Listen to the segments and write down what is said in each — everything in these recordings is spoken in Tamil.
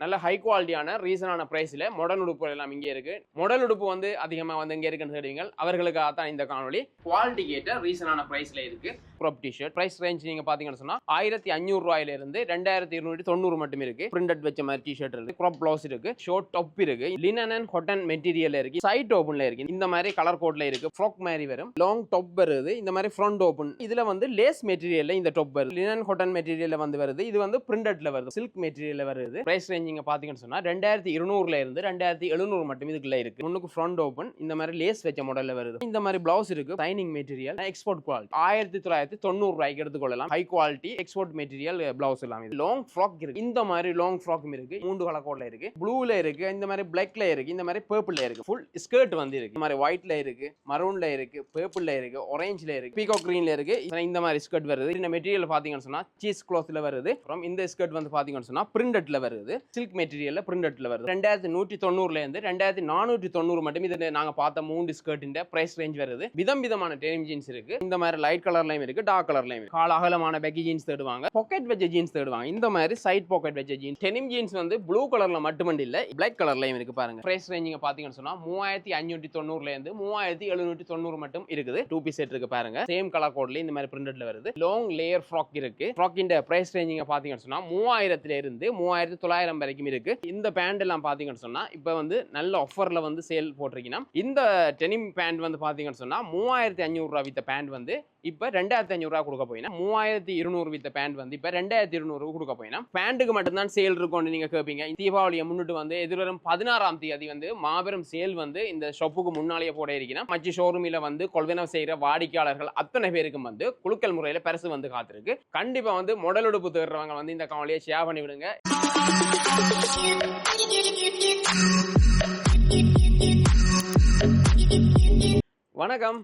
நல்ல ஹை குவாலிட்டியான ரீசனான பிரைஸில் மொடல் உடுப்பு எல்லாம் இங்கே இருக்கு. மொடல் உடுப்பு வந்து அதிகமாக வந்து இங்கே இருக்குன்னு தெரியுங்க அவர்களுக்காக தான் இந்த காணொலி குவாலிட்டி கேட்ட ரீசனான ப்ரைஸில் இருக்குது ப்ராப் டிஷர்ட் பிரைஸ் ரேஞ்ச் நீங்க பாத்தீங்கன்னு சொன்னா ஆயிரத்தி அஞ்சூறு ரூபாயில இருந்து ரெண்டாயிரத்தி இருநூத்தி தொண்ணூறு மட்டும் இருக்கு. பிரிண்டட் வச்ச மாதிரி டிஷர்ட் இருக்கு. க்ராப் பிளவுஸ் இருக்கு. ஷோர்ட் டாப் இருக்கு. லினன் அண்ட் ஹொட்டன் மெட்டீரியல் இருக்கு. சைட் ஓப்பன்ல இருக்கு. இந்த மாதிரி கலர் கோட்ல இருக்கு. ஃப்ராக் மாதிரி வரும். லாங் டாப் வருது. இந்த மாதிரி ஃப்ரண்ட் ஓப்பன் இதுல வந்து லேஸ் மெட்டீரியல்ல இந்த டாப் வருது. லினன் ஹொட்டன் மெட்டீரியல்ல வந்து வருது. இது வந்து பிரிண்டட்ல வருது. சில்க் மெட்டீரியல்ல வருது. பிரைஸ் ரேஞ்ச் நீங்க பாத்தீங்கன்னு சொன்னா ரெண்டாயிரத்தி இருநூறுல இருந்து ரெண்டாயிரத்தி எழுநூறு மட்டும் இதுக்குள்ள இருக்கு. முன்னுக்கு ஃப்ரண்ட் ஓப்பன் இந்த மாதிரி லேஸ் வச்ச மாடல்ல வருது. இந்த மாதிரி பிளவுஸ் இருக்கு. டைனிங் மெட்டீரியல் எக்ஸ்போர்ட் குவாலிட்டி ஆயிரத்தி தொள்ளாயிரத்தி தொண்ணூறு ரூபாய்க்கு எடுத்துக்கொள்ளலாம் high quality export material blouse எல்லாம் இது. லாங் ஃப்ராக் இருக்கு. இந்த மாதிரி லாங் ஃப்ராக்கும் இருக்கு. மூன்று கலர் கோட்ல இருக்கு. ப்ளூல இருக்கு. இந்த மாதிரி பிளாக்ல இருக்கு. இந்த மாதிரி பர்பிள்ல இருக்கு. ஃபுல் ஸ்கர்ட் வந்து இருக்கு. இந்த மாதிரி ஒயிட்ல இருக்கு. மரூன்ல இருக்கு. பர்பிள்ல இருக்கு. ஒரேஞ்ச்ல இருக்கு. பீகோ கிரீன்ல இருக்கு. இந்த மாதிரி ஸ்கர்ட் வருது. இந்த மெட்டீரியல் பாத்தீங்கன்னு சொன்னா சீஸ் கிளாத்ல வருது. அப்புறம் இந்த ஸ்கர்ட் வந்து பாத்தீங்கன்னு சொன்னா பிரிண்டட்ல வருது. சில்க் மெட்டீரியல்ல பிரிண்டட்ல வருது. ரெண்டாயிரத்தி நூற்றி தொண்ணூறுல இருந்து ரெண்டாயிரத்தி நானூற்றி தொண்ணூறு மட்டும் இது நாங்க பார்த்த மூணு ஸ்கர்ட்டின் பிரைஸ் ரேஞ்ச் வருது. விதம் விதமான டெனிம் ஜீன்ஸ் இருக்கு. இந்த மாதிரி லைட் கலர்லயும் இருக்கு. டார்க் கலர்லயும் கால அகலமான பெக்கி ஜீன்ஸ் தேடுவாங்க பாக்கெட் வச்ச ஜீன்ஸ் தேடுவாங்க. இந்த மாதிரி சைட் பாக்கெட் வச்ச ஜீன்ஸ் டெனிம் ஜீன்ஸ் வந்து ப்ளூ கலர்ல மட்டுமண்டி இல்ல பிளாக் கலர்லயும் இருக்கு பாருங்க. பிரைஸ் ரேஞ்சிங்க பாத்தீங்கன்னு சொன்னா மூவாயிரத்தி அஞ்சூற்றி தொண்ணூறுல இருந்து மூவாயிரத்தி எழுநூற்றி தொண்ணூறு மட்டும் இருக்குது. டூ பீஸ் செட் இருக்கு பாருங்க. சேம் கலர் கோட்ல இந்த மாதிரி பிரிண்டட்ல வருது. லாங் லேயர் ஃப்ராக் இருக்கு. ஃப்ராக்கின் பிரைஸ் ரேஞ்சிங்க பாத்தீங்கன்னு சொன்னா மூவாயிரத்துல இருந்து மூவாயிரத்தி தொள்ளாயிரம் வரைக்கும் இருக்கு. இந்த பேண்ட் எல்லாம் பாத்தீங்கன்னு சொன்னா இப்போ வந்து நல்ல ஆஃபர்ல வந்து சேல் போட்டிருக்கீங்கன்னா இந்த டெனிம் பேண்ட் வந்து பாத்தீங்கன்னு சொன்னா மூவாயிரத்தி அஞ்சூறு ரூபா வித்த பேண்ட் வந்து இப்போ ரெண்டாயிரத்தி அஞ்சூறுரூவா கொடுக்க போயினா மூவாயிரத்தி இருநூறு வித்த பேண்ட் வந்து இப்போ ரெண்டாயிரத்தி இருநூறு கொடுக்க போயினா பேண்ட்டுக்கு மட்டும்தான் சேல் இருக்கும்னு நீங்கள் கேட்பீங்க தீபாவளியை முன்னிட்டு வந்து எதிர்வரும் பதினாறாம் தேதி வந்து மாபெரும் சேல் வந்து இந்த ஷாப்புக்கு முன்னாலேயே போட இருக்கிறோம் மச்சி ஷோரூமில் வந்து கொள்வனவு செய்கிற வாடிக்கையாளர்கள் அத்தனை பேருக்கும் வந்து குழுக்கள் முறையில் பரிசு வந்து காத்திருக்கு. கண்டிப்பாக வந்து முதல் உடுப்பு தேடுறவங்க வந்து இந்த காவலியை ஷேர் பண்ணி விடுங்க. வணக்கம்.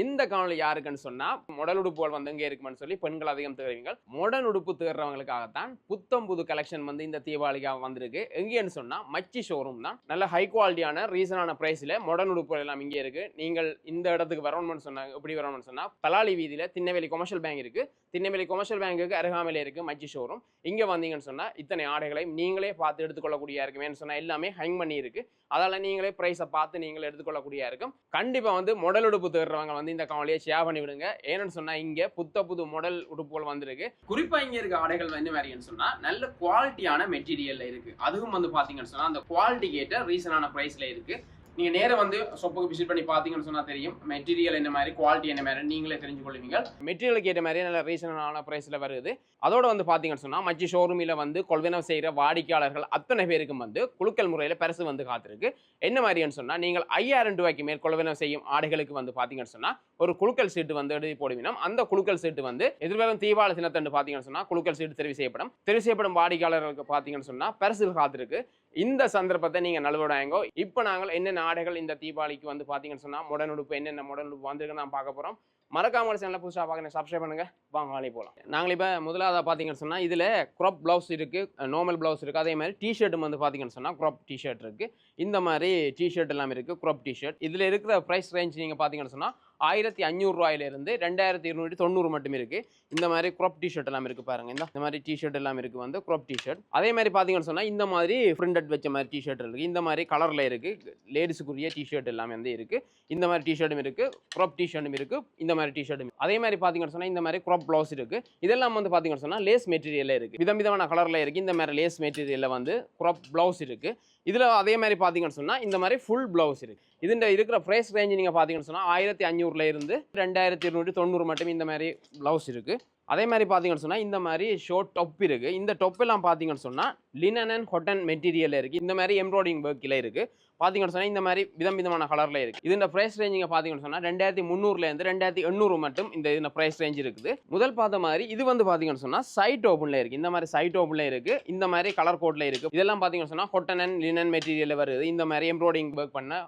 இந்த காணொலி யாருக்குன்னு சொன்னா முடல் உடுப்புகள் வந்து எங்க இருக்குமென்னு சொல்லி பெண்கள் அதிகம் தேடுவீங்க முடன் உடுப்பு தேடுறவங்களுக்காகத்தான் புத்தம் புது கலெக்ஷன் வந்து இந்த தீபாவளிக்காக வந்திருக்கு. எங்கேன்னு சொன்னா மச்சி ஷோரூம் தான். நல்ல ஹை குவாலிட்டியான ரீசனான பிரைஸ்ல முடன் உடுப்புகள் எல்லாம் இங்கே இருக்கு. நீங்கள் இந்த இடத்துக்கு வரணும்னு சொன்னாங்க எப்படி வரணும்னு சொன்னா பலாலி வீதியில திண்ணவெளி கொமர்ஷியல் பேங்க் இருக்கு. திண்ணவேலி கொமர்ஷியல் பேங்குக்கு அருகாமையில இருக்கு மச்சி ஷோரூம் இங்க வந்தீங்கன்னு சொன்னா இத்தனை ஆடைகளை நீங்களே பார்த்து எடுத்துக்கொள்ளக்கூடிய இருக்குமேன்னு சொன்னா எல்லாமே ஹேங் பண்ணி இருக்கு அதால நீங்களே பிரைஸை பார்த்து நீங்களே எடுத்துக்கொள்ளக்கூடிய இருக்கும். கண்டிப்பா வந்து முடல் உடுப்பு தேடுறவங்க வந்து இந்த காவலியை ஷேர் பண்ணி விடுங்க. ஏன்னு சொன்னா இங்க புத்த புது மாடல் உடுப்புகள் வந்திருக்கு. குறிப்பா இங்க இருக்க ஆடைகள் என்ன மாதிரின்னு சொன்னா நல்ல குவாலிட்டியான மெட்டீரியல்ல இருக்கு. அதுவும் வந்து பாத்தீங்கன்னு சொன்னா அந்த குவாலிட்டி கேட்ட ரீசனான பிரைஸ்ல இருக்கு. நீங்கள் நேரம் வந்து ஷாப்புக்கு விசிட் பண்ணி பார்த்தீங்கன்னு சொன்னால் தெரியும். மெட்டீரியல் என்ன மாதிரி குவாலிட்டி என்ன மாதிரி நீங்களே தெரிஞ்சு கொள்வீங்க. மெட்டீரியலுக்கு ஏற்ற மாதிரி நல்ல ரீசனான ப்ரைஸில் வருது. அதோட வந்து பார்த்தீங்கன்னு சொன்னால் மச்சி ஷோரூமில் வந்து கொள்வனவு செய்கிற வாடிக்கையாளர்கள் அத்தனை பேருக்கும் வந்து குழுக்கள் முறையில் பரிசு வந்து காத்திருக்கு. என்ன மாதிரின்னு சொன்னால் நீங்கள் ஐயாயிரம் ரூபாய்க்கு மேல் கொள்வனவு செய்யும் ஆடைகளுக்கு வந்து பார்த்தீங்கன்னு சொன்னால் ஒரு குழுக்கள் சீட்டு வந்து எழுதி போடுவினோம் அந்த குழுக்கள் சீட்டு வந்து எதிர்வரும் தீபாவளி தினத்தண்டு பார்த்தீங்கன்னு சொன்னால் குழுக்கள் சீட்டு தெரிவு செய்யப்படும். தெரிவு செய்யப்படும் வாடிக்கையாளர்களுக்கு பார்த்தீங்கன்னு சொன்னால் பரிசு காத்திருக்கு. இந்த சந்தர்ப்பத்தை நீங்கள் நல்வடாயங்கோ இப்போ நாங்கள் என்னென்ன ஆடைகள் இந்த தீபாவளிக்கு வந்து பார்த்தீங்கன்னு சொன்னால் முடன் உடுப்பு என்னென்ன முடன் உடுப்பு வந்திருக்குன்னு நான் பார்க்க போகிறோம் மறக்காம சேனலை புதுசாக பார்க்குறேன் சப்ஸ்கிரைப் பண்ணுங்க. வாங்க வேலைக்கு போகலாம் நாங்கள் இப்போ முதலாவதாக பார்த்தீங்கன்னு சொன்னால் இதில் க்ராப் ப்ளவுஸ் இருக்குது நார்மல் ப்ளவுஸ் இருக்குது அதே மாதிரி டிஷர்ட்டும் வந்து பார்த்தீங்கன்னு சொன்னால் க்ராப் டிஷர்ட் இருக்குது இந்த மாதிரி டிஷர்ட் எல்லாம் இருக்குது க்ராப் டிஷர்ட் இதில் இருக்கிற ப்ரைஸ் ரேஞ்ச் நீங்கள் பார்த்தீங்கன்னு சொன்னால் ஆயிரத்தி அஞ்சூறுரூவாயிலிருந்து ரெண்டாயிரத்தி இருநூற்றி தொண்ணூறு மட்டும் இருக்குது இந்த மாதிரி க்ராப் டிஷர்ட் எல்லாம் இருக்குது பாருங்க. இந்த மாதிரி டிஷர்ட் எல்லாம் இருக்குது வந்து க்ராப் டிஷர்ட் அதே மாதிரி பார்த்தீங்கன்னு சொன்னால் இந்த மாதிரி பிரிண்டட் வச்ச மாதிரி டிஷர்ட் இருக்குது இந்த மாதிரி கலரில் இருக்குது லேடிஸுக்குரிய டிஷர்ட் எல்லாமே வந்து இருக்குது இந்த மாதிரி டிஷர்ட்டும் இருக்குது க்ராப் டிஷர்ட்டும் இருக்குது இந்த மாதிரி டிஷர்ட்டும் அதே மாதிரி பார்த்தீங்கன்னு சொன்னால் இந்த மாதிரி க்ராப் ப்ளவுஸ் இருக்குது இதெல்லாம் வந்து பார்த்தீங்கன்னு சொன்னால் லேஸ் மெட்டீரியலே இருக்குது விதம் விதமான கலரில் இருக்குது இந்த மாதிரி லேஸ் மெட்டீரியலில் வந்து க்ராப் ப்ளவுஸ் இருக்குது இதில் அதே மாதிரி பார்த்தீங்கன்னு சொன்னால் இந்த மாதிரி ஃபுல் ப்ளவுஸ் இருக்குது இதுண்ட இருக்கிற ப்ரைஸ் ரேஞ்சு நீங்கள் பார்த்தீங்கன்னு சொன்னால் ஆயிரத்தி அஞ்சூறுல இருந்து ரெண்டாயிரத்தி இருநூற்றி தொண்ணூறு மட்டும் இந்த மாதிரி ப்ளவுஸ் இருக்குது அதே மாதிரி பார்த்தீங்கன்னு சொன்னால் இந்த மாதிரி ஷோர்ட் டொப் இருக்குது இந்த டொப்பெல்லாம் பார்த்தீங்கன்னு சொன்னால் லினன் அண்ட் ஹொட்டன் மெட்டீரியல் இருக்குது இந்த மாதிரி எம்ப்ராய்டிங் ஒர்க்கில் இருக்குது பார்த்தீங்கன்னு சொன்னால் இந்த மாதிரி விதம் விதமான கலரில் இருக்குது இதோட ப்ரைஸ் ரேஞ்சிங்க பார்த்தீங்கன்னு சொன்னால் ரெண்டாயிரத்தி முந்நூறுலேருந்து ரெண்டாயிரத்தி எண்ணூறு மட்டும் இந்த இந்த ப்ரைஸ் ரேஞ்ச் இருக்குது. முதல் பார்த்த மாதிரி இது வந்து பார்த்தீங்கன்னு சொன்னால் சைட் ஓப்பனில் இருக்குது இந்த மாதிரி சைட் ஓப்பனில் இருக்குது இந்த மாதிரி கலர் கோட்டில் இருக்குது இதெல்லாம் பார்த்தீங்கன்னு சொன்னால் கொட்டன் அண்ட் லினன் மெட்டீரியல் வருது. இந்த மாதிரி எம்ப்ராய்டிங் ஒர்க் பண்ண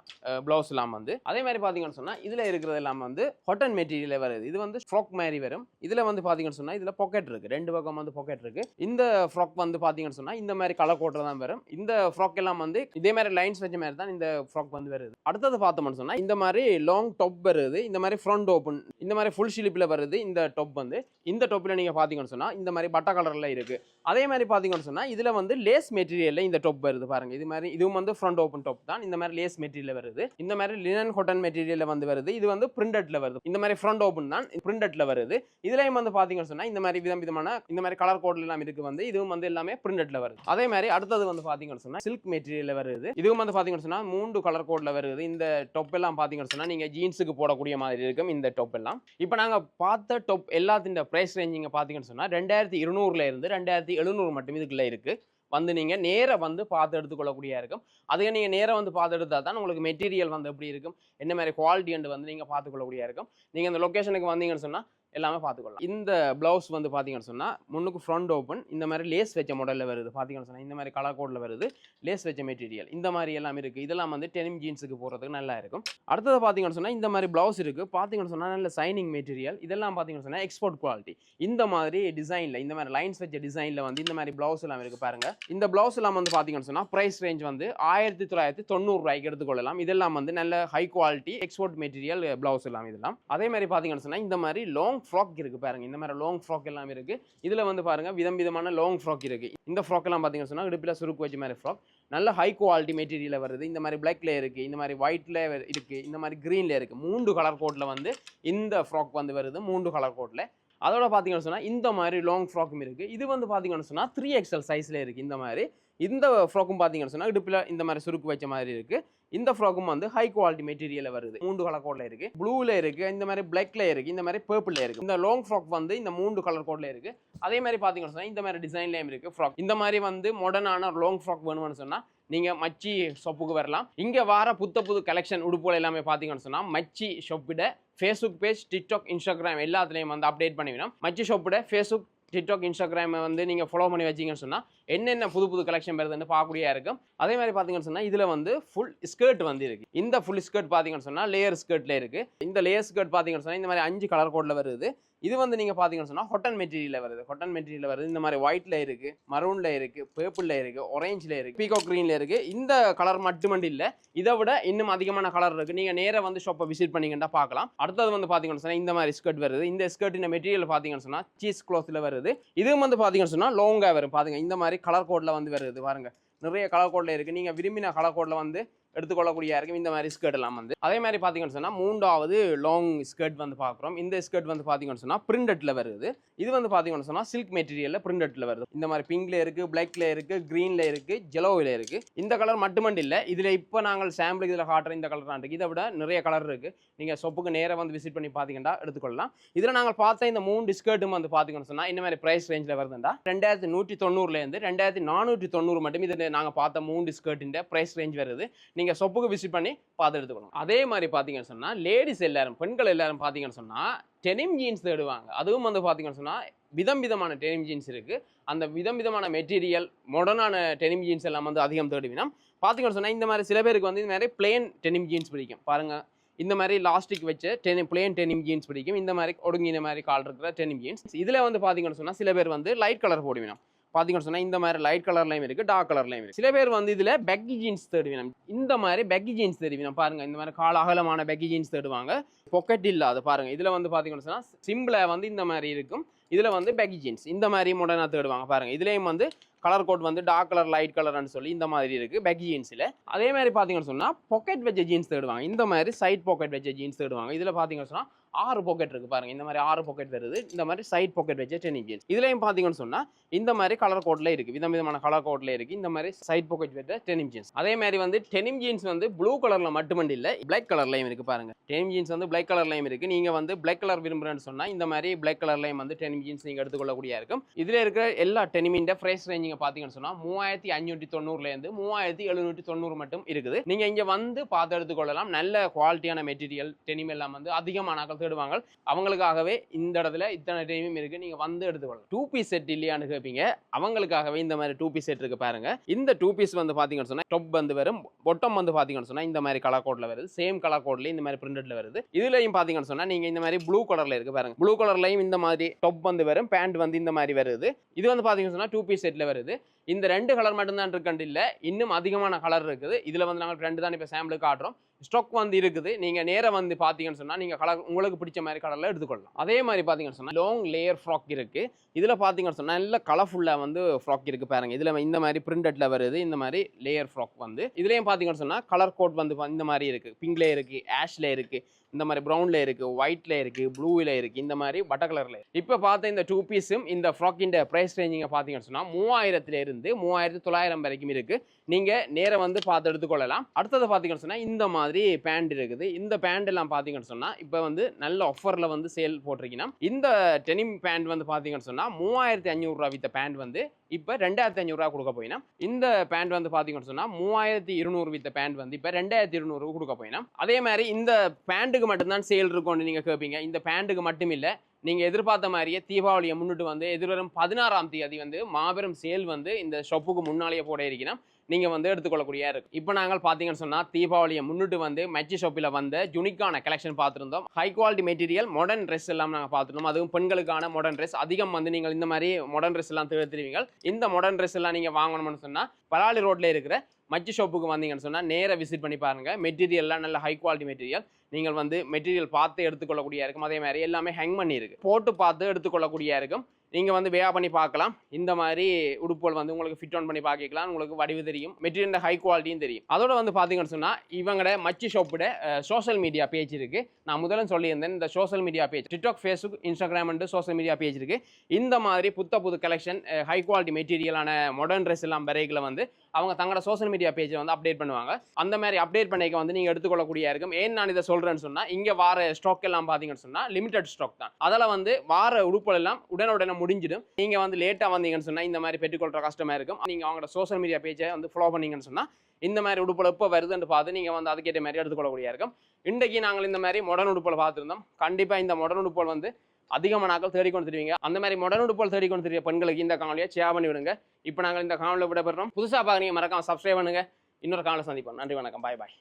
ப்ளவுஸ் எல்லாம் வந்து. அதே மாதிரி பார்த்தீங்கன்னு சொன்னால் இதில் இருக்கிறது எல்லாம் வந்து கொட்டன் மெட்டீரியல் வருது. இது வந்து ஃப்ராக் மாதிரி வரும். இதில் வந்து பார்த்தீங்கன்னு சொன்னால் இதில் பாக்கெட் இருக்குது ரெண்டு பக்கம் வந்து பாக்கெட் இருக்குது இந்த ஃப்ராக் வந்து பார்த்தீங்கன்னு சொன்னால் இந்த மாதிரி கலர் கோட்டில் தான் வரும். இந்த ஃப்ராக் எல்லாம் வந்து இதே மாதிரி லைன்ஸ் வச்ச மாதிரி தான் இந்த ஃப்ராக் வந்து வருது. அடுத்தது பார்த்தோம்னு சொன்னா இந்த மாதிரி லாங் டாப் வருது இந்த மாதிரி ஃப்ரண்ட் ஓப்பன் இந்த மாதிரி ஃபுல் ஷிலிப்பில் வருது இந்த டாப் வந்து. இந்த டாப்பில் நீங்கள் பார்த்தீங்கன்னு சொன்னா இந்த மாதிரி பட்டா கலரில் இருக்கு. அதே மாதிரி பார்த்தீங்கன்னு சொன்னால் இதுல வந்து லேஸ் மெட்டீரியல்ல இந்த டாப் வருது பாருங்க. இது மாதிரி இதுவும் வந்து ஃப்ரண்ட் ஓப்பன் டாப் தான். இந்த மாதிரி லேஸ் மெட்டீரியல் வருது. இந்த மாதிரி லினன் ஹோட்டன் மெட்டீரியலில் வந்து வருது. இது வந்து பிரிண்டட்ல வருது. இந்த மாதிரி ஃப்ரண்ட் ஓப்பன் தான் பிரிண்டட்ல வருது. இதுலயும் வந்து பார்த்தீங்கன்னு சொன்னால் இந்த மாதிரி விதம் விதமான இந்த மாதிரி கலர் கோட்ல எல்லாம் இருக்கு வந்து இதுவும் வந்து எல்லாமே பிரிண்டட்ல வருது. அதே மாதிரி அடுத்தது வந்து பார்த்தீங்கன்னு சொன்னால் சில்க் மெட்டீரியலில் வருது. இதுவும் வந்து பாத்தீங்கன்னு மூன்று கலர் கோட்ல வருது. இந்த டொப் எல்லாம் பார்த்தீங்கன்னு சொன்னா நீங்க ஜீன்ஸுக்கு போடக்கூடிய மாதிரி இருக்கும் இந்த டொப் எல்லாம். இப்போ நாங்க பார்த்த டொப் எல்லாத்தின் ப்ரைஸ் ரேஞ்சிங்க பார்த்தீங்கன்னு சொன்னா ரெண்டாயிரத்தி இருநூறுல இருந்து ரெண்டாயிரத்தி எழுநூறு மட்டும் இதுக்குள்ளே இருக்கு. வந்து நீங்கள் நேராக வந்து பார்த்து எடுத்துக்கொள்ளக்கூடிய இருக்கும். அதுக்கு நீங்கள் நேராக வந்து பார்த்து எடுத்தால் தான் உங்களுக்கு மெட்டீரியல் வந்து எப்படி இருக்கும்? என்ன மாதிரி குவாலிட்டி வந்து நீங்கள் பார்த்துக்கொள்ளக்கூடிய இருக்கும்? நீங்கள் இந்த லொக்கேஷனுக்கு வந்தீங்கன்னு சொன்னால் எல்லாமே பார்த்துக்கலாம் இந்த ப்ளவுஸ் வந்து பார்த்தீங்கன்னு சொன்னால் முன்னுக்கு ஃப்ரண்ட் ஓப்பன் இந்த மாதிரி லேஸ் வச்ச மாடலில் வருது. பார்த்தீங்கன்னு சொன்னால் இந்த மாதிரி கலர் கோடில் வருது லேஸ் வச்ச மெட்டீரியல் இந்த மாதிரி எல்லாம் இருக்குது இதெல்லாம் வந்து டெனிம் ஜீன்ஸுக்கு போகிறதுக்கு நல்லா இருக்கும். அடுத்தது பார்த்தீங்கன்னு சொன்னால் இந்த மாதிரி ப்ளவுஸ் இருக்குது பார்த்தீங்கன்னு சொன்னால் நல்ல சைனிங் மெட்டீரியல் இதெல்லாம் பார்த்தீங்கன்னு சொன்னால் எக்ஸ்போர்ட் குவாலிட்டி இந்த மாதிரி டிசைனில் இந்த மாதிரி லைன்ஸ் வச்ச டிசைனில் வந்து இந்த மாதிரி ப்ளவுஸ் எல்லாம் இருக்குது பாருங்கள் இந்த ப்ளவுஸ் எல்லாம் வந்து பார்த்தீங்கன்னு சொன்னால் ப்ரைஸ் ரேஞ்ச் வந்து ஆயிரத்தி தொள்ளாயிரத்தி தொண்ணூறு ரூபாய்க்கு எடுத்துக்கொள்ளலாம் இதெல்லாம் வந்து நல்ல high quality export material blouse எல்லாம் இதெல்லாம். அதே மாதிரி பார்த்தீங்கன்னு சொன்னால் இந்த மாதிரி லாங் ஃப்ராக் இருக்குது பாருங்கள் இந்த மாதிரி லாங் ஃப்ராக் எல்லாம் இருக்குது இதில் வந்து பாருங்க விதம் விதமான லாங் ஃப்ராக் இருக்குது இந்த ஃப்ராக்கெல்லாம் பார்த்தீங்கன்னு சொன்னால் இடுப்பில் சுருக்கு வச்ச மாதிரி ஃப்ராக் நல்ல ஹை குவாலிட்டி மெட்டீரியலில் வருது. இந்த மாதிரி பிளாக்ல இருக்குது இந்த மாதிரி ஒயிட்ல இருக்குது இந்த மாதிரி க்ரீனில் இருக்குது மூன்று கலர் கோட்டில் வந்து இந்த ஃப்ராக் வந்து வருது. மூன்று கலர் கோட்டில் அதோட பார்த்தீங்கன்னு சொன்னால் இந்த மாதிரி லாங் ஃப்ராக்கும் இருக்குது இது வந்து பார்த்தீங்கன்னு சொன்னால் த்ரீ எக்ஸல் சைஸில் இருக்குது இந்த மாதிரி. இந்த ஃப்ராக்கும் பார்த்தீங்கன்னு சொன்னால் இடுப்பில் இந்த மாதிரி சுருக்கு வச்ச மாதிரி இருக்குது இந்த ஃப்ராக்கும் வந்து ஹை குவாலிட்டி மெட்டீரியலில் வருது. மூன்று கலர் கோடில் இருக்குது ப்ளூவில் இருக்குது இந்த மாதிரி பிளாக்ல இருக்குது இந்த மாதிரி பர்பிள்ல இருக்குது இந்த லாங் ஃப்ராக் வந்து இந்த மூன்று கலர் கோடில் இருக்குது அதே மாதிரி பார்த்தீங்கன்னு சொன்னால் இந்த மாதிரி டிசைன்லேயும் இருக்குது ஃப்ராக் இந்த மாதிரி வந்து மாடர்னான லாங் ஃப்ராக் வேணும்னு சொன்னால் நீங்கள் மச்சி ஷாப்புக்கு வரலாம். இங்கே வார புத்த புது கலெக்ஷன் உடுப்புகள் எல்லாமே பார்த்தீங்கன்னு சொன்னால் மச்சி ஷாப்பிட ஃபேஸ்புக் பேஜ் டிக்டாக் இன்ஸ்டாகிராம் எல்லாத்துலேயும் வந்து அப்டேட் பண்ணிவிடும் மச்சி ஷாப்பிட ஃபேஸ்புக் டிக்டாக் இன்ஸ்டாகிராமை வந்து நீங்கள் ஃபாலோ பண்ணி வச்சிங்கன்னு சொன்னால் என்னென்ன புது புது கலெக்ஷன் வருதுன்னு பார்க்கக்கூடிய இருக்கும் அதே மாதிரி பார்த்தீங்கன்னு சொன்னால் இதில் வந்து ஃபுல் ஸ்கர்ட் வந்து இருக்குது இந்த ஃபுல் ஸ்கர்ட் பார்த்தீங்கன்னு சொன்னால் லேயர் ஸ்கர்ட்டில் இருக்குது இந்த லேயர் ஸ்கர்ட் பார்த்தீங்கன்னு சொன்னால் இந்த மாதிரி அஞ்சு கலர் கோடில் வருது. இது வந்து நீங்கள் பார்த்தீங்கன்னு சொன்னால் ஹொட்டன் மெட்டீரியலில் வருது. ஹொட்டன் மெட்டீரியல் வருது. இந்த மாதிரி ஒயிட்டில் இருக்குது மரூனில் இருக்குது பேர்பிளில் இருக்குது ஒரேஞ்சில் இருக்குது பீகோ க்ரீனில் இருக்குது இந்த கலர் மட்டுமண்டி இல்லை. இதை விட இன்னும் அதிகமான கலர் இருக்குது நீங்கள் நேராக வந்து ஷாப்பை விசிட் பண்ணிங்கன்னா பார்க்கலாம் அடுத்தது வந்து பார்த்தீங்கன்னு சொன்னால் இந்த மாதிரி ஸ்கர்ட் வருது. இந்த ஸ்கர்ட்டின் மெட்டீரியல் பார்த்தீங்கன்னு சொன்னால் சீஸ் க்ளோத்தில் வருது. இதுவும் வந்து பார்த்தீங்கன்னு சொன்னால் லோங்காக வரும். பாருங்கள் இந்த மாதிரி கலர் கோடில் வந்து வருது. பாருங்கள் நிறைய கலர் கோடில் இருக்குது நீங்கள் விரும்பின கலர் கோடில் வந்து எடுத்துக்கொள்ளக்கூடிய இருக்கும் இந்த மாதிரி ஸ்கர்ட் எல்லாம் வந்து. அதே மாதிரி பார்த்தீங்கன்னு சொன்னால் மூன்றாவது லாங் ஸ்கர்ட் வந்து பார்க்குறோம். இந்த ஸ்கர்ட் வந்து பார்த்தீங்கன்னு சொன்னால் பிரிண்டட்ல வருது. இது வந்து பார்த்தீங்கன்னு சொன்னால் சில்க் மெட்டீரியலில் பிரிண்டட்ல வருது. இந்த மாதிரி பிங்க்ல இருக்குது பிளாக்ல இருக்குது க்ரீனில் இருக்குது ஜெலோவில் இருக்குது இந்த கலர் மட்டுமண்டு இல்லை இதில் இப்போ நாங்கள் சாம்பிள் இதில் காட்டுற இந்த கலர் தான் இருக்குது இதை விட நிறைய கலர் இருக்குது நீங்கள் சொப்புக்கு நேராக வந்து விசிட் பண்ணி பார்த்தீங்கன்னா எடுத்துக்கொள்ளலாம். இதில் நாங்கள் பார்த்த இந்த மூணு ஸ்கர்ட்டும் வந்து பார்த்தீங்கன்னு சொன்னால் இந்த மாதிரி ப்ரைஸ் ரேஞ்சில் வருதுண்டா? ரெண்டாயிரத்தி நூற்றி தொண்ணூறுலேருந்து ரெண்டாயிரத்தி நானூற்றி தொண்ணூறு மட்டும் இது நாங்கள் பார்த்த மூணு ஸ்கர்ட்டின் ப்ரைஸ் ரேஞ்ச் வருது. நீங்கள் ஷொப்புக்கு விசிட் பண்ணி பார்த்து எடுத்துக்கணும். அதே மாதிரி பார்த்தீங்கன்னு சொன்னால் லேடிஸ் எல்லாரும் பெண்கள் எல்லாரும் பார்த்தீங்கன்னு சொன்னால் டெனிம் ஜீன்ஸ் தேடுவாங்க. அதுவும் வந்து பார்த்தீங்கன்னு சொன்னால் விதம் விதமான டெனிம் ஜீன்ஸ் இருக்குது அந்த விதம் விதமான மெட்டீரியல் மாடர்னான டெனிம் ஜீன்ஸ் எல்லாம் வந்து அதிகம் தேடுவினா பார்த்தீங்கன்னு சொன்னால் இந்த மாதிரி சில பேருக்கு வந்து இந்த மாதிரி பிளேன் டெனிம் ஜீன்ஸ் பிடிக்கும். பாருங்கள் இந்த மாதிரி லாஸ்டிக் வச்ச டெனி பிளேன் டெனிம் ஜீன்ஸ் பிடிக்கும். இந்த மாதிரி ஒடுங்கின மாதிரி கால் இருக்கிற டெனிம் ஜீன்ஸ் இதில் வந்து பார்த்தீங்கன்னு சொன்னால் சில பேர் வந்து லைட் கலர் போடுவினா பார்த்தீங்கன்னு சொன்னால் இந்த மாதிரி லைட் கலர்லையும் இருக்குது டார்க் கலர்லையும் இருக்குது சில பேர் வந்து இதில் பெக்கி ஜீன்ஸ் தேடுவினம் இந்த மாதிரி பெக்கி ஜீன்ஸ் தேடுவினம் பாருங்கள் இந்த மாதிரி கால அகலமான பெக்கி ஜீன்ஸ் தேடுவாங்க. பொக்கெட் இல்லாத பாருங்கள் இதில் வந்து பார்த்தீங்கன்னு சொன்னால் சிம்பிளை வந்து இந்த மாதிரி இருக்கும். இதில் வந்து பெக்கி ஜீன்ஸ் இந்த மாதிரி மாடர்னாக தேடுவாங்க பாருங்கள் இதுலேயும் வந்து கலர் கோட் வந்து டார்க் கலர் லைட் கலர்னு சொல்லி இந்த மாதிரி இருக்குது பெக்கி ஜீன்ஸில் அதே மாதிரி பார்த்தீங்கன்னு சொன்னால் பொக்கெட் வச்ச ஜீன்ஸ் தேடுவாங்க. இந்த மாதிரி சைட் பாக்கெட் வச்ச ஜீன்ஸ் தேடுவாங்க. இதில் பார்த்தீங்கன்னு சொன்னால் ஆறு பாக்கெட் இருக்கு பாருங்க. இந்த மாதிரி ஆறு பாக்கெட் வருது. இந்த மாதிரி சைட் பாக்கெட் வச்ச டெனிம் ஜீன்ஸ் இதுலையும் பார்த்தீங்கன்னு சொன்னா இந்த மாதிரி கலர் கோட்ல இருக்கு. விதம் விதமான கலர் கோட்ல இருக்கு. இந்த மாதிரி சைட் பாக்கெட் வச்ச டெனிம் ஜீன்ஸ் அதே மாதிரி வந்து டெனிம் ஜீன்ஸ் வந்து ப்ளூ கலர்ல மட்டுமண்டி இல்லை பிளாக் கலர்லயும் இருக்கு பாருங்க. டெனிம் ஜீன்ஸ் வந்து பிளாக் கலர்லையும் இருக்கு. நீங்க வந்து பிளாக் கலர் விரும்புகிறேன்னு சொன்னால் இந்த மாதிரி பிளாக் கலர்லையும் வந்து டெனிம் ஜீன்ஸ் நீங்கள் எடுத்துக்கொள்ளக்கூடிய இருக்கும். இதுல இருக்கிற எல்லா டெனிமின் பிரைஸ் ரேஞ்சிங்க பார்த்தீங்கன்னு சொன்னா மூவாயிரத்தி அஞ்சூற்றி தொண்ணூறுல இருந்து மூவாயிரத்தி எழுநூற்றி தொண்ணூறு மட்டும் இருக்குது. நீங்க இங்கே வந்து பார்த்து எடுத்துக்கொள்ளலாம். நல்ல குவாலிட்டியான மெட்டீரியல் டெனிம் எல்லாம் வந்து அதிகமான தேடுவாங்க. அவங்களுக்காகவே இந்த இடத்துல இத்தனை டைமும் இருக்கு. நீங்க வந்து எடுத்துக்கொள்ளலாம். டூ பீஸ் செட் இல்லையான்னு கேட்பீங்க அவங்களுக்காகவே இந்த மாதிரி டூ பீஸ் செட் இருக்கு பாருங்க. இந்த டூ பீஸ் வந்து பாத்தீங்கன்னு சொன்னா டொப் வந்து வரும் பொட்டம் வந்து பாத்தீங்கன்னு சொன்னா இந்த மாதிரி கலர் கோட்ல வருது. சேம் கலர் கோட்ல இந்த மாதிரி பிரிண்டட்ல வருது. இதுலயும் பாத்தீங்கன்னு சொன்னா நீங்க இந்த மாதிரி ப்ளூ கலர்ல இருக்கு பாருங்க. ப்ளூ கலர்லயும் இந்த மாதிரி டொப் வந்து வரும் பேண்ட் வந்து இந்த மாதிரி வருது. இது வந்து பாத்தீங்கன்னு சொன்னா டூ பீஸ் செட்ல வருது. இந்த ரெண்டு கலர் மட்டும்தான் இருக்கண்டு இல்ல இன்னும் அதிகமான கலர் இருக்குது. இதுல வந்து நாங்கள் ரெண்டு தான் இப்போ சாம்பிள் காட்டுறோம். ஸ்டாக் வந்து இருக்குது. நீங்கள் நேராக வந்து பார்த்தீங்கன்னு சொன்னால் நீங்கள் கலர் உங்களுக்கு பிடிச்ச மாதிரி கலரில் எடுத்துக்கொள்ளலாம். அதே மாதிரி பார்த்தீங்கன்னு சொன்னால் லாங் லேயர் ஃப்ராக் இருக்குது இதில் பார்த்தீங்கன்னு சொன்னால் நல்ல கலர்ஃபுல்லாக வந்து ஃப்ராக் இருக்குது பாருங்க. இதில் இந்த மாதிரி பிரிண்டட்ல வருது இந்த மாதிரி லேயர் ஃப்ராக் வந்து. இதுலேயும் பார்த்தீங்கன்னு சொன்னால் கலர் கோட் வந்து இந்த மாதிரி இருக்குது பிங்க்லேயே இருக்குது ஆஷ்ல இருக்குது இந்த மாதிரி ப்ரௌனில் இருக்குது ஒயிட்டில் இருக்குது ப்ளூவில் இருக்குது இந்த மாதிரி பட்ட கலரில் இப்போ பார்த்த இந்த டூ பீஸும் இந்த ஃப்ராக்கின் ப்ரைஸ் ரேஞ்சிங்க பார்த்தீங்கன்னு சொன்னால் மூவாயிரத்துலேருந்து மூவாயிரத்து தொள்ளாயிரம் வரைக்கும் இருக்குது நீங்கள் நேராக வந்து பார்த்து எடுத்துக்கொள்ளலாம். அடுத்தது பார்த்தீங்கன்னு சொன்னால் இந்த மாதிரி பேண்ட் இருக்குது. இந்த பேண்ட் எல்லாம் பார்த்தீங்கன்னு சொன்னால் இப்போ வந்து நல்ல ஆஃபரில் வந்து சேல் போட்டிருக்கீங்கன்னா இந்த டெனிம் பேண்ட் வந்து பார்த்தீங்கன்னு சொன்னால் மூவாயிரத்தி ஐநூறுரூவா வித்த பேண்ட் வந்து இப்போ ரெண்டாயிரத்தி ஐநூறுரூவா கொடுக்க போயினா இந்த பேண்ட் வந்து பார்த்தீங்கன்னு சொன்னால் மூவாயிரத்தி இருநூறு வித்த பேண்ட் வந்து இப்போ ரெண்டாயிரத்தி இருநூறு கொடுக்க போயினா அதே மாதிரி இந்த பேண்ட்டுக்கு மட்டும்தான் சேல் இருக்கும்னு நீங்கள் கேட்பீங்க இந்த பேண்ட்டுக்கு மட்டும் இல்ல நீங்க எதிர்பார்த்த மாதிரியே தீபாவளியை முன்னிட்டு வந்து எதிர்வரும் பதினாறாம் தேதி வந்து மாபெரும் சேல் வந்து இந்த ஷாப்புக்கு முன்னாலேயே போட இருக்கணும் நீங்க வந்து எடுத்துக்கொள்ளக்கூடிய இருக்கு. இப்போ நாங்கள் பார்த்தீங்கன்னு சொன்னா தீபாவளியை முன்னிட்டு வந்து மச்சி ஷாப்பில் வந்த யுனிக்கான கலெக்ஷன் பார்த்துருந்தோம். High quality material modern dress எல்லாம் நாங்கள் பார்த்துருந்தோம். அதுவும் பெண்களுக்கான மாடர்ன் ட்ரெஸ் அதிகம் வந்து நீங்கள் இந்த மாதிரி மாடர்ன் ட்ரெஸ் எல்லாம் தேர்த்திருவீங்க இந்த மாடர்ன் ட்ரெஸ் எல்லாம் நீங்க வாங்கணும்னு சொன்னா பலாலி ரோட்ல இருக்கிற மச்சு ஷாப்புக்கு வந்தீங்கன்னு சொன்னா நேரா விசிட் பண்ணி பாருங்க. மெட்டீரியல்லாம் நல்ல ஹை குவாலிட்டி மெட்டீரியல் நீங்கள் வந்து மெட்டீரியல் பார்த்து எடுத்துக்கொள்ளக்கூடிய இருக்கும். அதே மாதிரி எல்லாமே ஹேங் பண்ணி இருக்கு போட்டு பார்த்து எடுத்துக்கொள்ளக்கூடிய இருக்கும். நீங்கள் வந்து வேயா பண்ணி பார்க்கலாம். இந்த மாதிரி உடுப்புகள் வந்து உங்களுக்கு ஃபிட் ஆன் பண்ணி பார்க்கலாம். உங்களுக்கு வடிவு தெரியும். மெட்டீரியல் ஹை குவாலிட்டியும் தெரியும். அதோட வந்து பார்த்தீங்கன்னு சொன்னால் இவங்களோட மச்சி ஷாப்போட சோஷியல் மீடியா பேஜ் இருக்குது நான் முதல்ல சொல்லியிருந்தேன் இந்த social media page TikTok Facebook Instagram social media page இருக்குது இந்த மாதிரி புத்த புது கலெக்ஷன் ஹை குவாலிட்டி மெட்டீரியலான மாடர்ன் ட்ரெஸ் எல்லாம் வரைகளை வந்து அவங்க தங்களோட சோஷியல் மீடியா பேஜை வந்து அப்டேட் பண்ணுவாங்க. அந்த மாதிரி அப்டேட் பண்ணிக்க வந்து நீங்கள் எடுத்துக்கொள்ளக்கூடிய இருக்கும். ஏன் நான் இதை சொல்கிறேன்னு சொன்னால் இங்கே வார ஸ்டாக் எல்லாம் பார்த்தீங்கன்னு சொன்னால் லிமிடெட் ஸ்டாக் தான். அதில் வந்து வார உடுப்புகள் எல்லாம் உடனுடனே முடிஞ்சிடும். நீங்கள் வந்து லேட்டாக வந்தீங்கன்னு சொன்னால் இந்த மாதிரி பெற்றுக்கொள்கிற கஷ்டமா இருக்கும். நீங்கள் அவங்களோட சோஷியல் மீடியா பேஜை வந்து ஃபாலோ பண்ணீங்கன்னு சொன்னால் இந்த மாதிரி உடுப்பில் எப்போ வருதுன்னு பார்த்து நீங்கள் வந்து அதுக்கேற்ற மாதிரி எடுத்துக்கொள்ளக்கூடிய இருக்கும் இன்றைக்கு நாங்கள் இந்த மாதிரி மாடர்ன் உடுப்பில் பார்த்துருந்தோம். கண்டிப்பாக இந்த மாடர்ன் உடுப்புகள் வந்து அதிகமான நாட்கள் தேடிக்கொண்டு தெரிவிங்க அந்த மாதிரி மாடர்ன் உடுப்பில் தேடிக்கொண்டு தெரிய பெண்களுக்கு இந்த காணொலியை ஷேர் பண்ணி விடுங்க. இப்போ நாங்கள் இந்த காணொலியில் விடப்படுறோம் புதுசாக பார்க்குறீங்க மறக்காம சப்ஸ்கிரைப் பண்ணுங்க. இன்னொரு காணொலி சந்திப்போம். நன்றி வணக்கம். பாய் பாய்